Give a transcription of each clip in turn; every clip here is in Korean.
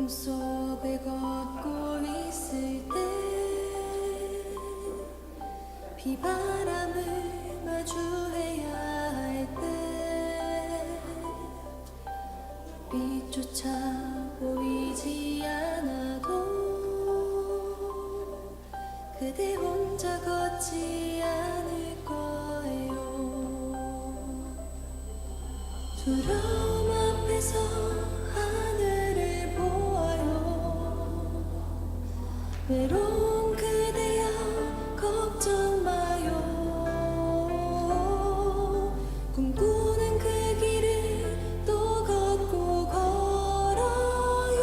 폭풍 속을 걷고 있을 때 비바람을 마주해야 할 때 빛조차 보이지 않아도 그대 혼자 걷지 않을 거예요. 두려움 앞에서 외로운 그대여 걱정 마요. 꿈꾸는 그 길을 또 걷고 걸어요.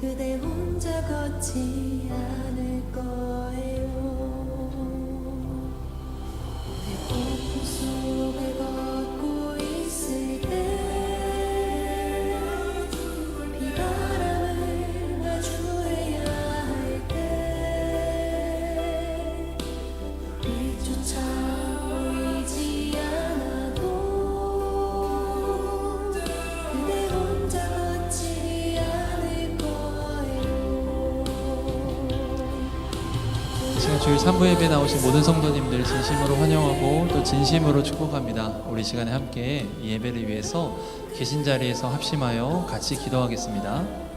그대 혼자 걷지 않을 주일 3부 예배 나오신 모든 성도님들 진심으로 환영하고 또 진심으로 축복합니다. 우리 시간에 함께 이 예배를 위해서 계신 자리에서 합심하여 같이 기도하겠습니다.